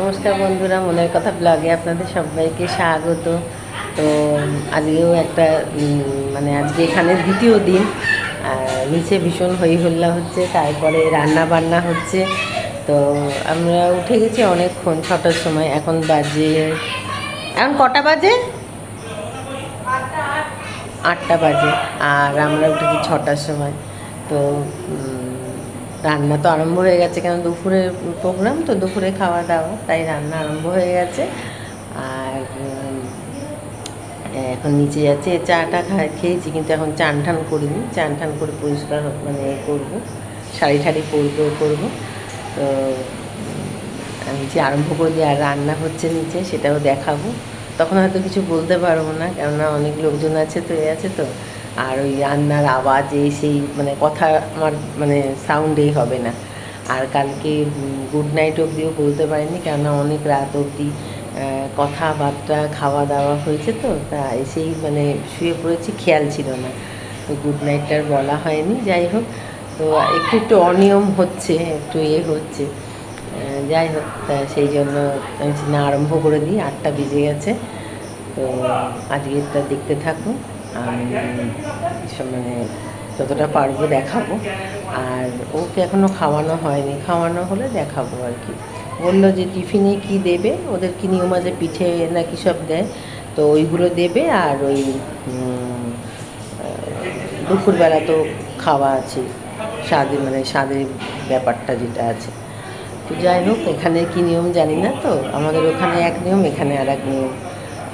নমস্কার বন্ধুরা, মনের কথা ব্লগে আপনাদের সবাইকে স্বাগত। তো আজকেও একটা মানে আজকে এখানে দ্বিতীয় দিন নিচে ভীষণ হই হল্লা হচ্ছে, তারপরে রান্না বান্না হচ্ছে। তো আমরা উঠে গেছি অনেকক্ষণ, ছটার সময়, এখন বাজে, এখন কটা বাজে? আটটা বাজে, আর আমরা উঠেছি ছটার সময়। তো রান্না তো আরম্ভ হয়ে গেছে কেন? দুপুরের প্রোগ্রাম তো দুপুরে খাওয়া দাওয়া তাই রান্না আরম্ভ হয়ে গেছে। আর এখন নিচে যাচ্ছে চাটা খা, খেয়েছি কিন্তু এখন চান ঠান করিনি। চান ঠান করে পরিষ্কার মানে করব, শাড়ি ঠাড়ি পরবো, করব। তো, আমি যে আরম্ভ করে দিই আর রান্না হচ্ছে নিচে, সেটাও দেখাবো। তখন হয়তো কিছু বলতে পারব না, কেননা অনেক লোকজন আছে, তো এ আছে তো। আর ওই রান্নার আওয়াজে সেই মানে কথা আমার মানে সাউন্ডেই হবে না। আর কালকে গুড নাইট অবধিও বলতে পারিনি, কেননা অনেক রাত অবধি কথাবার্তা খাওয়া দাওয়া হয়েছে তো, তা এসেই মানে শুয়ে পড়েছি, খেয়াল ছিল না। তো গুড নাইটটার বলা হয়নি, যাই হোক। তো একটু একটু অনিয়ম হচ্ছে, একটু ইয়ে হচ্ছে। যাই হোক, তা সেই জন্য আমি না আরম্ভ করে দিই, আটটা বেজে গেছে। তো আজকেরটা দেখতে থাকুন। মানে যতটা পারব দেখাবো। আর ওকে এখনও খাওয়ানো হয়নি। খাওয়ানো হলে দেখাবো আর কি। বলল যে টিফিনে কি দেবে? ওদের কি নিয়ম আছে? পিঠে না নাকি সব দেয়? তো ওইগুলো দেবে আর ওই দুপুরবেলা তো খাওয়া আছে। স্বাদে মানে স্বাদের ব্যাপারটা যেটা আছে। তো যাই হোক, এখানে কি নিয়ম জানি না তো। আমাদের ওখানে এক নিয়ম, এখানে আর এক নিয়ম।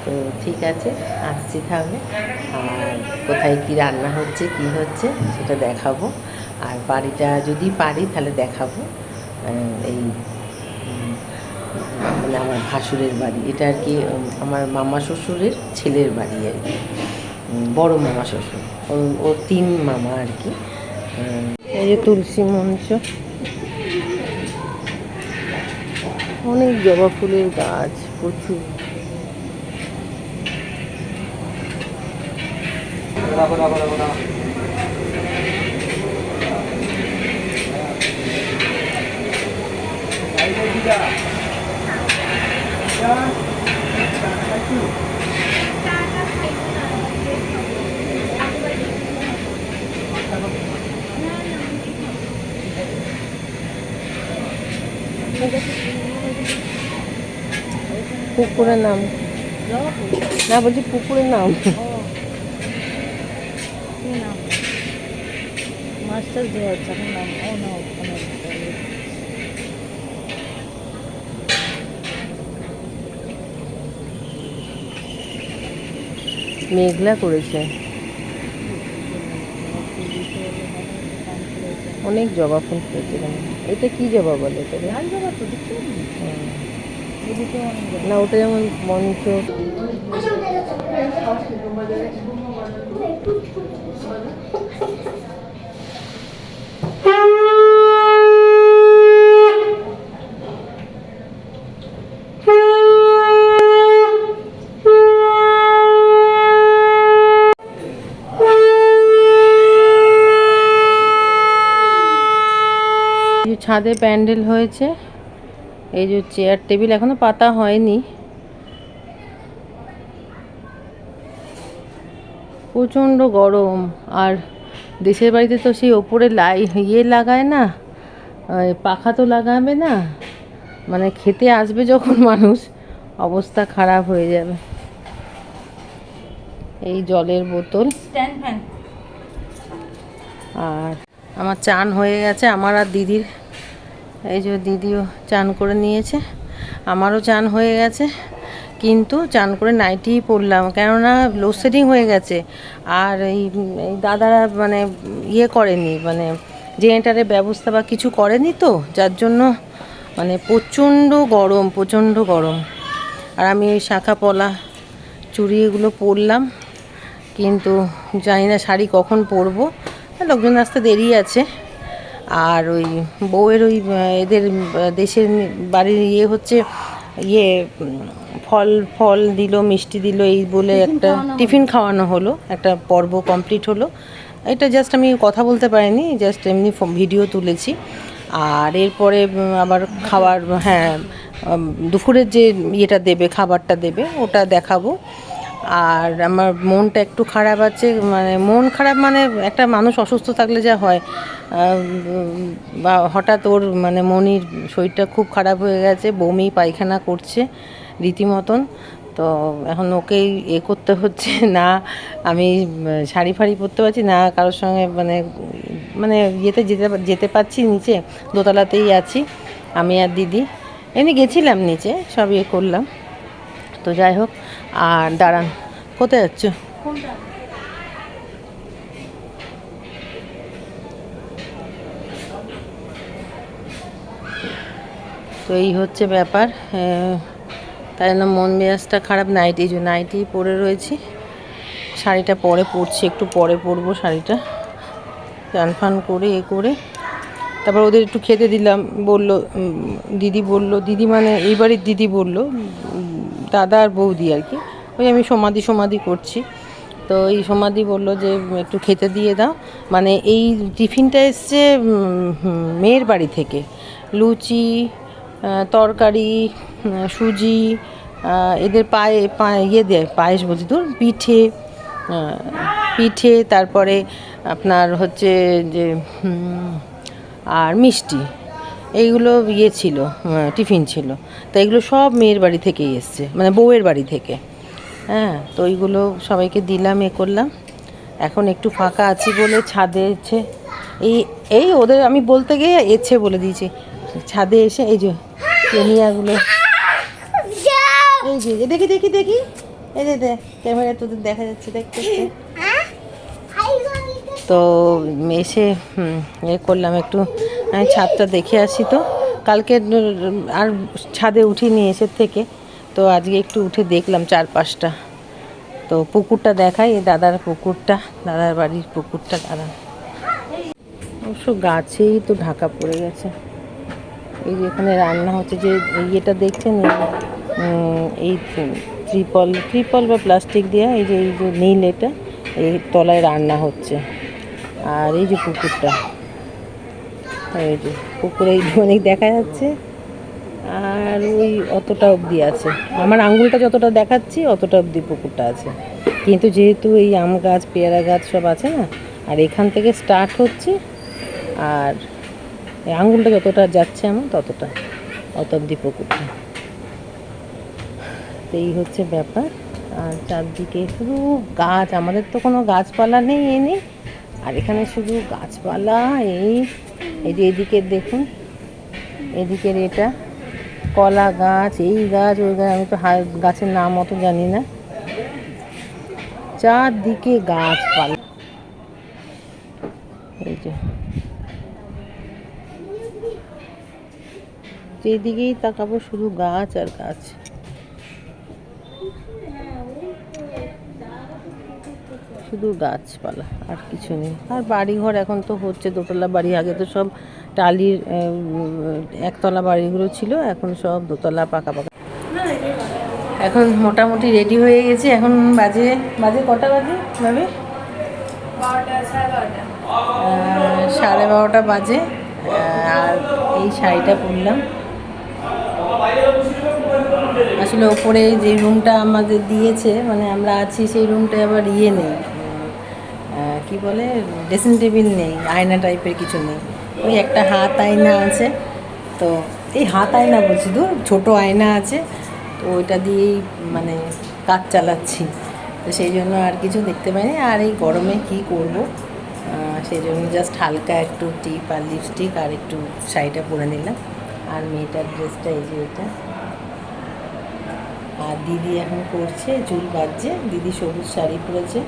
তো ঠিক আছে আসছি তাহলে। আর কোথায় কি রান্না হচ্ছে কি হচ্ছে সেটা দেখাবো। আর বাড়িটা যদি পারি তাহলে দেখাবো। এই উম, মানে আমার ভাসুরের বাড়ি। এটা আর কি আমার মামা শ্বশুরের ছেলের বাড়ি আর কি। বড়ো মামা শ্বশুর। ও তিন মামা আর কি। এই যে তুলসী মঞ্চ। অনেক জবা ফুলের গাছ প্রচুর। পুকুরের নাম। না বলছি পুকুরের নাম। মাস্টার দেওয়া হচ্ছে এখন নাম ও না ওখানে মেঘলা করেছে। অনেক জবা ফুল ফুটেছে এটা কি জবা বলে এটা? লাল জবা তো দেখছ জবা। না ওটা যেমন মঞ্চ। ছাদে প্যান্ডেল হয়েছে। এই যে চেয়ার টেবিল এখনও পাতা হয়নি। প্রচণ্ড গরম। আর দেশের বাড়িতে তো সেই ওপরে লাই ইয়ে লাগায় না পাখা তো লাগাবে না। মানে খেতে আসবে যখন মানুষ অবস্থা খারাপ হয়ে যাবে। এই জলের বোতল। আর আমার চান হয়ে গেছে আমার আর দিদির এই যে দিদিও চান করে নিয়েছে। আমারও চান হয়ে গেছে, কিন্তু চান করে নাইটিই পরলাম, কেননা লোডশেডিং হয়ে গেছে। আর এই দাদারা মানে ইয়ে করেনি মানে জেনারেটারের ব্যবস্থা বা কিছু করেনি তো, যার জন্য মানে প্রচণ্ড গরম প্রচণ্ড গরম। আর আমি ওই শাঁখা পলা চুড়ি এগুলো পরলাম, কিন্তু জানি না শাড়ি কখন পরবো। লোকজন আসতে দেরি আছে। আর ওই বউয়ের ওই এদের দেশের বাড়ির ইয়ে হচ্ছে ইয়ে ফল ফল দিল মিষ্টি দিল এই বলে একটা টিফিন খাওয়ানো হলো একটা পর্ব কমপ্লিট হলো। এটা জাস্ট আমি কথা বলতে পারিনি জাস্ট এমনি ভিডিও তুলেছি। আর এরপরে আবার খাওয়ার হ্যাঁ দুপুরের যে ইয়েটা দেবে খাবারটা দেবে ওটা দেখাবো। আর আমার মনটা একটু খারাপ আছে মানে মন খারাপ মানে একটা মানুষ অসুস্থ থাকলে যা হয়। বা হঠাৎ ওর মানে মনির শরীরটা খুব খারাপ হয়ে গেছে, বমি, পায়খানা করছে রীতিমতন। তো এখন ওকেই এ করতে হচ্ছে। না, আমি শাড়ি ফাড়ি পরতে পারছি না, কারোর সঙ্গে মানে মানে ইয়েতে যেতে যেতে পারছি নিচে, দোতলাতেই আছি, আমি আর দিদি। এমনি গেছিলাম নিচে, সব ইয়ে করলাম। তো যাই হোক আর দাঁড়ান, কোথায় যাচ্ছ? তো এই হচ্ছে ব্যাপার তাই জন্য মন মেজাজটা খারাপ? নাইটি যে নাইটি পরে রয়েছি। শাড়িটা পরে পরছি, একটু পরে পরবো শাড়িটা। চান ফান করে, এ করে। তারপর ওদের একটু খেতে দিলাম, বলল দিদি বলল, দিদি মানে এই বাড়ির দিদি বলল দাদা আর বৌদি আর কি। ওই আমি সমাধি সমাধি করছি। তো এই সমাধি বলল যে, একটু খেতে দিয়ে দাও। মানে এই টিফিনটা এসছে মেয়ের বাড়ি থেকে। লুচি তরকারি সুজি এদের পায়ে পায়ে ইয়ে দেয়, পায়েস বলছি তো পিঠে পিঠে, তারপরে আপনার হচ্ছে যে আর মিষ্টি। এইগুলো ইয়ে ছিল টিফিন ছিল। তো এগুলো সব মেয়ের বাড়ি থেকেই এসছে মানে বউয়ের বাড়ি থেকে। হ্যাঁ তো ওইগুলো সবাইকে দিলাম, এ করলাম। এখন একটু ফাঁকা আছি বলে ছাদে এসে, এই এই ওদের আমি বলতে গিয়ে এছে বলে দিয়েছি, ছাদে এসে এই যে টেনিয়াগুলো এই যে দেখি দেখি দেখি। এই যে ক্যামেরা তোদের দেখা যাচ্ছে, দেখতে তো এসে এ করলাম একটু। ছাদটা দেখে আসি তো। কালকে আর ছাদে উঠিনি এসে থেকে। তো আজকে একটু উঠে দেখলাম চারপাশটা। তো পুকুরটা দেখাই এই দাদার পুকুরটা দাদার বাড়ির পুকুরটা দাদা। অবশ্য গাছেই তো ঢাকা পড়ে গেছে। এই যে এখানে রান্না হচ্ছে যে ইয়েটা দেখছেন এই, ত্রিপল ত্রিপল বা প্লাস্টিক দেওয়া এই যে এই যে নীল এটা এই তলায় রান্না হচ্ছে। আর এই যে পুকুরটা। এই যে পুকুরে অনেক দেখা যাচ্ছে। আর ওই অতটা অবধি আছে। আমার আঙ্গুলটা যতটা দেখাচ্ছি, অতটা অবধি পুকুরটা আছে। কিন্তু যেহেতু এই আম গাছ, পেয়ারা গাছ সব আছে না, আর এখান থেকে স্টার্ট হচ্ছে, আর এই আঙ্গুলটা যতটা যাচ্ছে আমার ততটা, অত অবধি পুকুরটা। তো এই হচ্ছে ব্যাপার। আর চারদিকে শুধু গাছ, আমাদের তো কোনো গাছপালা নেই এ নেই। আর এখানে শুধু গাছপালা, এই এই যে এদিকে দেখুন, এদিকের এটা কলা গাছ, এই গাছ, ওই গাছ, আমি তো গাছের নাম অত জানি না। চারদিকে গাছ গাছপালা। এই যে। যেদিকেই তাকাবো শুধু গাছ আর গাছ। শুধু গাছপালা, আর কিছু নেই। আর বাড়িঘর এখন তো হচ্ছে, দোতলা বাড়ি, আগে তো সব টালির একতলা বাড়িগুলো ছিল, এখন সব দোতলা পাকা পাকা এখন মোটামুটি রেডি হয়ে গেছে। এখন বাজে বাজে কটা বাজে, ভাবে? সাড়ে বারোটা বাজে। আর এই শাড়িটা পরলাম। আসলে ওপরে যে রুমটা আমাদের দিয়েছে মানে আমরা আছি, সেই রুমটা আবার ইয়ে নেই। কি বলে ড্রেসিং টেবিল নেই, আয়না টাইপের কিছু নেই। ওই একটা হাত আয়না আছে। তো এই হাত আয়না বলছি তো ছোটো আয়না আছে। তো ওইটা দিয়েই মানে কাজ চালাচ্ছি। তো সেই জন্য আর কিছু দেখতে পাইনি। আর এই গরমে কি করব? সেই জন্য জাস্ট হালকা একটু টিপ আর লিপস্টিক আর একটু শাড়িটা পরে নিলাম। আর মেয়েটার ড্রেসটা এই যে এটা। আর দিদি এখন করছে চুল বাজছে দিদি সবুজ শাড়ি পরেছে।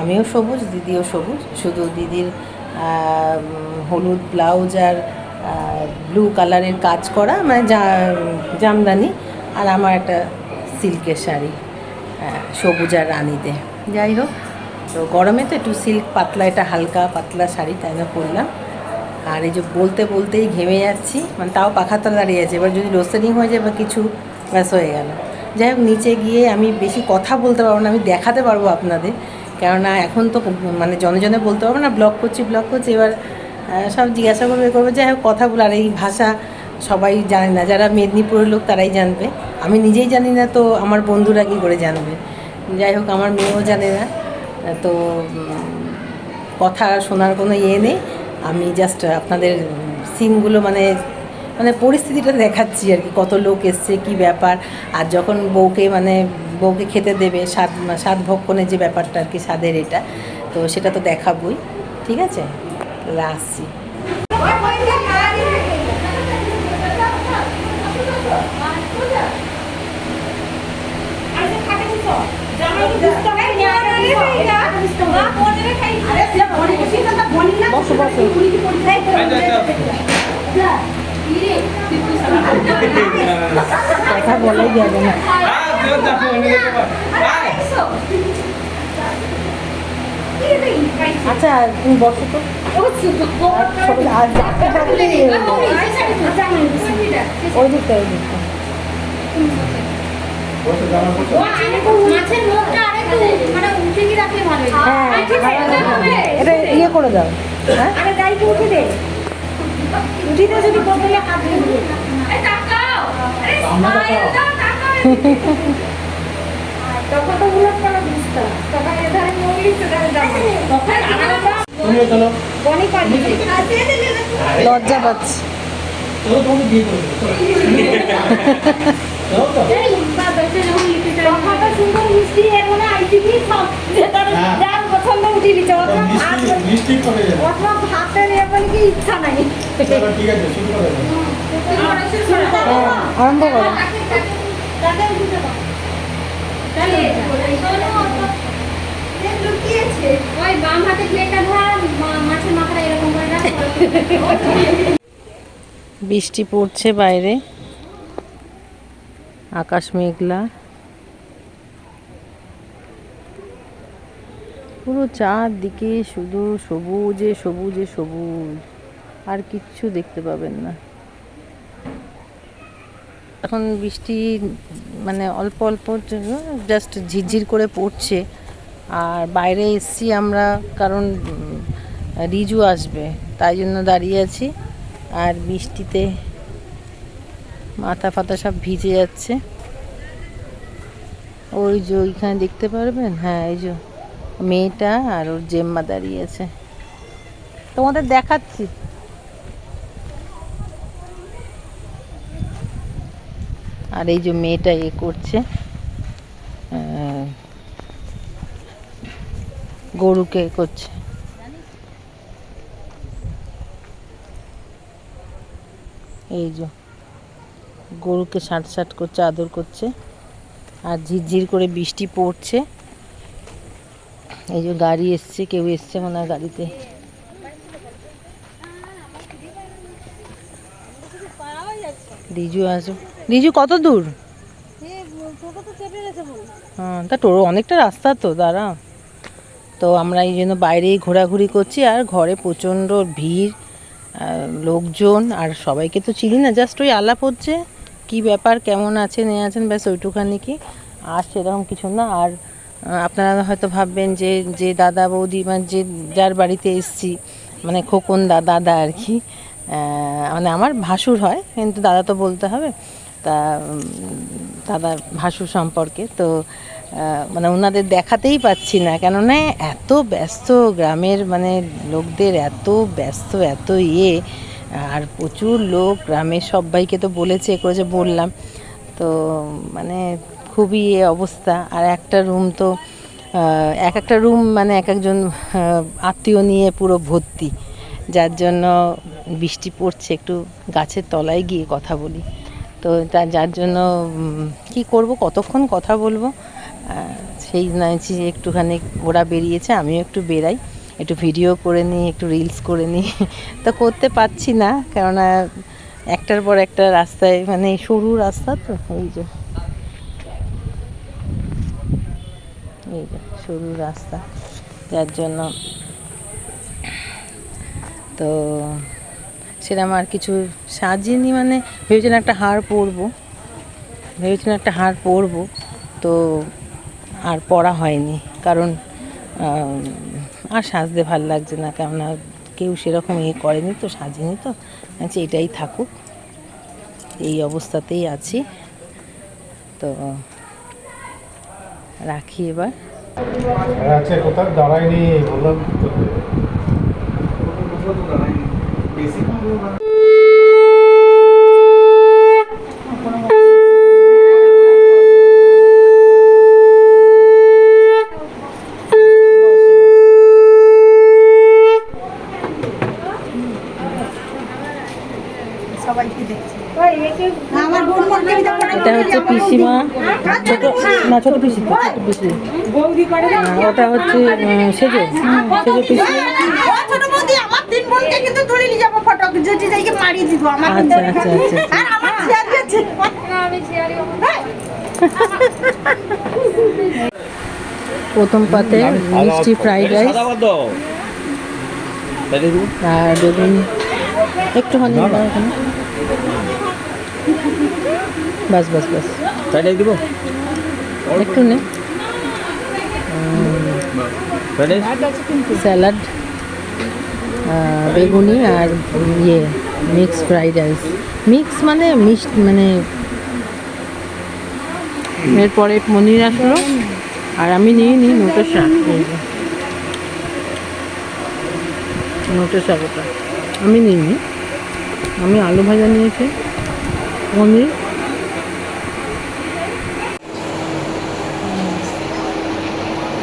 আমিও সবুজ, দিদিও সবুজ। শুধু দিদির হলুদ ব্লাউজ আর ব্লু কালারের কাজ করা মানে জামদানি আর আমার একটা সিল্কের শাড়ি সবুজ আর রানিতে। যাই হোক, তো গরমে তো একটু সিল্ক পাতলা, এটা হালকা পাতলা শাড়ি, তাই না পরলাম। আর এই যে বলতে বলতেই ঘেমে যাচ্ছি মানে তাও পাখাতলা দাঁড়িয়ে আছে, এবার যদি লোডশেডিং হয়ে যায় বা কিছু, ব্যাস হয়ে গেল। যাই হোক, নিচে গিয়ে আমি বেশি কথা বলতে পারব না, আমি দেখাতে পারব আপনাদের। কেননা এখন তো মানে জনে জনে বলতে পারব না ব্লগ করছি ব্লগ করছি, এবার সব জিজ্ঞাসা করবে করবে, যাই হোক, কথা বলার এই ভাষা সবাই জানে না, যারা মেদিনীপুরের লোক তারাই জানবে। আমি নিজেই জানি না তো আমার বন্ধুরা কী করে জানবে। যাই হোক, আমার মেয়েও জানে না, তো কথা শোনার কোনো ইয়ে নেই। আমি জাস্ট আপনাদের সিনগুলো মানে মানে পরিস্থিতিটা দেখাচ্ছি আর কি, কত লোক এসছে, কি ব্যাপার। আর যখন বউকে মানে বউকে খেতে দেবে, স্বাদ স্বাদ ভক্ষণের যে ব্যাপারটা আর কি, স্বাদের এটা, তো সেটা তো দেখাবই, ঠিক আছে? আসছি বসো বসো। কথা বলাই যাবে না। আচ্ছা তুমি বসো তো। আর ডাকলে ওই দিকটা ওই হয়। এটা ইয়ে করে দাও। হ্যাঁ? উঠে দে। যদি বদলে হাত লজ্জা পাচ্ছি মিষ্টি করে যাবে। অথবা ভাতের এ বলে কি ইচ্ছা নাই। ঠিক আছে শুরু করে আরম্ভ করো। বৃষ্টি পড়ছে বাইরে। আকাশ মেঘলা। পুরো চারদিকে শুধু সবুজে সবুজে সবুজ। আর কিচ্ছু দেখতে পাবেন না। এখন বৃষ্টি মানে অল্প অল্প জাস্ট ঝিরঝির করে পড়ছে। আর বাইরে এসছি আমরা কারণ রিজু আসবে, তাই জন্য দাঁড়িয়ে আছি। আর বৃষ্টিতে মাথা ফাতা সব ভিজে যাচ্ছে। ওই যে ওইখানে দেখতে পারবেন? হ্যাঁ এই যে মেয়েটা আর ওর জেম্মা দাঁড়িয়ে আছে। তোমাদের দেখাচ্ছি। আর এই যে মেয়েটা এ করছে গরুকে করছে। এই যে গরুকে সাট সাট করছে, আদর করছে, আর ঝিরঝির করে বৃষ্টি পড়ছে। এই যে গাড়ি এসছে, কেউ এসছে মনে হয় গাড়িতে। দিজু আসবে রিজু কত দূর? হ্যাঁ তা তোর অনেকটা রাস্তা তো দাঁড়া। তো আমরা এই জন্য বাইরেই ঘোরাঘুরি করছি আর ঘরে প্রচণ্ড ভিড় লোকজন আর সবাইকে তো চিনি না জাস্ট ওই আলাপ হচ্ছে কী ব্যাপার কেমন আছে এ আছেন ব্যাস ওইটুখানি কি আর সেরকম কিছু না আর আপনারা হয়তো ভাববেন যে যে দাদা বৌদি মানে যে যার বাড়িতে এসছি মানে খোকন দা দাদা আর কি মানে আমার ভাসুর হয় কিন্তু দাদা তো বলতে হবে তা উম, দাদা ভাসুর সম্পর্কে তো মানে ওনাদের দেখাতেই পাচ্ছি না কেননা এত ব্যস্ত গ্রামের মানে লোকদের এত ব্যস্ত এত ইয়ে আর প্রচুর লোক গ্রামের সবাইকে তো বলেছে এ করেছে বললাম তো মানে খুবই এ অবস্থা আর একটা রুম তো এক একটা রুম মানে এক একজন আত্মীয় নিয়ে পুরো ভর্তি যার জন্য বৃষ্টি পড়ছে একটু গাছের তলায় গিয়ে কথা বলি। তো তা যার জন্য কি করব, কতক্ষণ কথা বলব? সেই একটুখানি ওরা বেরিয়েছে, আমিও একটু বেরাই, একটু ভিডিও করে নিই, একটু রিলস করে নিই। তো করতে পারছি না, কেননা একটার পর একটা রাস্তায় মানে সরু রাস্তা তো, এই যে। এই যে, সরু রাস্তা, যার জন্য। তো সেরকম আর কিছু সাজিনি মানে ভেবেছিলাম একটা হার পরবো। ভেবেছিলাম একটা হার পরবো, তো আর পরা হয়নি। কারণ আর সাজতে ভালো লাগছে না, কেননা কেউ সেরকম ইয়ে করেনি তো, সাজিনি তো। আচ্ছা এটাই থাকুক। এই অবস্থাতেই আছি। তো রাখি এবার। আচ্ছা কোথাও দাঁড়ায়নি, বললাম এটা হচ্ছে পিসিমা ছোট না ছোট পিসি ছোট পিসি। করে ওটা হচ্ছে সেজো সেজো পিসি ও ছোট বৌদি আমার তিন নিয়ে যাব ফটো যেটি যাইকে মারিয়ে দিব আমার কিন্তু আচ্ছা, আচ্ছা, আচ্ছা। আর আমার শেয়ার আছে। আমি শেয়ারই প্রথম পাতে মিষ্টি ফ্রাইড রাইস আর বেগুন একটুখানি বাস বাস বাস। দিব। একটু নে। স্যালাড। বেগুনি আর ইয়ে মিক্স ফ্রাইড রাইস মিক্স মানে মিষ্টি মানে এরপরে পনির আসলো। আর আমি নিয়ে নিই নোটের শাক, এই যে। নোটের শাক ওটা। আমি নিইনি আমি আলু ভাজা নিয়েছি, পনির।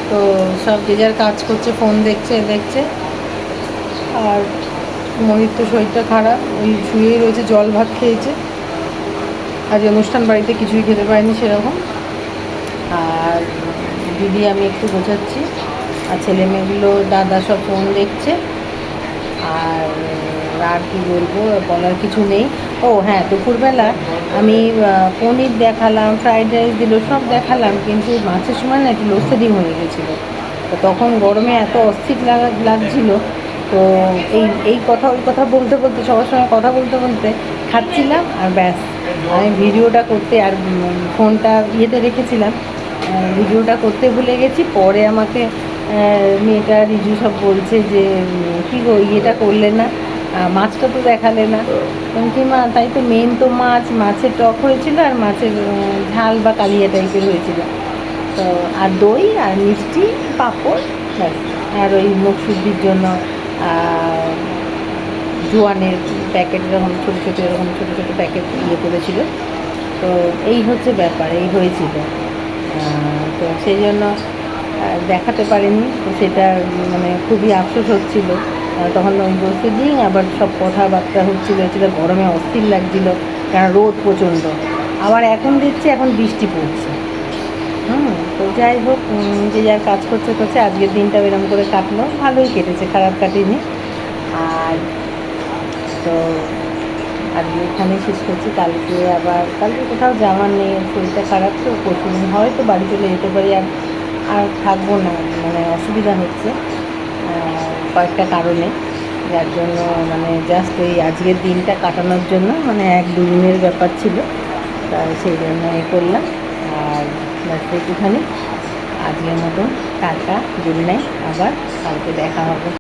তো সব যে যার কাজ করছে ফোন দেখছে দেখছে। আর মনির তো শরীরটা খারাপ, ওই শুয়েই রয়েছে, জল ভাত খেয়েছে। আজ অনুষ্ঠান বাড়িতে কিছুই খেতে পারেনি সেরকম। আর দিদি, আমি একটু বোঝাচ্ছি আর ছেলে মেয়েগুলো, দাদা সব ফোন দেখছে। আর আর কি বলব, বলার কিছু নেই। ও হ্যাঁ দুপুরবেলা আমি পনির দেখালাম, ফ্রাইড রাইস দিল, সব দেখালাম, কিন্তু মাছের সময় না একটু লোডশেডিং হয়ে গেছিল। তো তখন গরমে এত অস্থির লাগা, লাগছিল। তো এই এই কথা, ওই কথা বলতে বলতে, সবার সঙ্গে কথা বলতে বলতে খাচ্ছিলাম আর ব্যাস। আমি ভিডিওটা করতে আর ফোনটা ইয়েতে রেখেছিলাম। ভিডিওটা করতে ভুলে গেছি। পরে আমাকে মেয়েটা রিজু সব বলছে যে কী গো, ইয়েটা করলে না মাছটা তো দেখালে না। কি মা, তাই তো মেন তো মাছ, মাছের টক হয়েছিল আর মাছের ঝাল বা কালিয়া টাইপের হয়েছিল। তো, আর দই আর মিষ্টি, পাঁপড় আর ওই মুখ জন্য জোয়ানের প্যাকেট এরকম ছোটো ছোটো, এরকম ছোটো ছোটো প্যাকেট ইয়ে করেছিল। তো এই হচ্ছে ব্যাপার, এই হয়েছিল। তো সেই জন্য দেখাতে পারিনি। তো সেটা মানে খুবই আফসোস হচ্ছিল। তখন ওই বসে দিই আবার সব কথাবার্তা হচ্ছিল হচ্ছিল গরমে অস্থির লাগছিল, কারণ রোদ প্রচণ্ড। আবার এখন দেখছি, এখন বৃষ্টি পড়ছে। যাই হোক যে যার কাজ করছে করছে, আজকের দিনটা এরকম করে কাটলো। ভালোই কেটেছে, খারাপ কাটেনি। আর তো আজকে এখানে শেষ করছি। কালকে আবার, কালকে কোথাও যাওয়ার নেই, শরীরটা খারাপ তো, পরশুদিন হয়তো বাড়ি চলে যেতে পারি, আর আর থাকব না মানে অসুবিধা হচ্ছে কয়েকটা কারণে। যার জন্য মানে জাস্ট ওই আজকের দিনটা কাটানোর জন্য মানে এক দুদিনের ব্যাপার ছিল তা সেই জন্য এ করলাম। আর একটুখানি আজকের মতন টাটা গুড নাইট আবার কালকে দেখা হবে।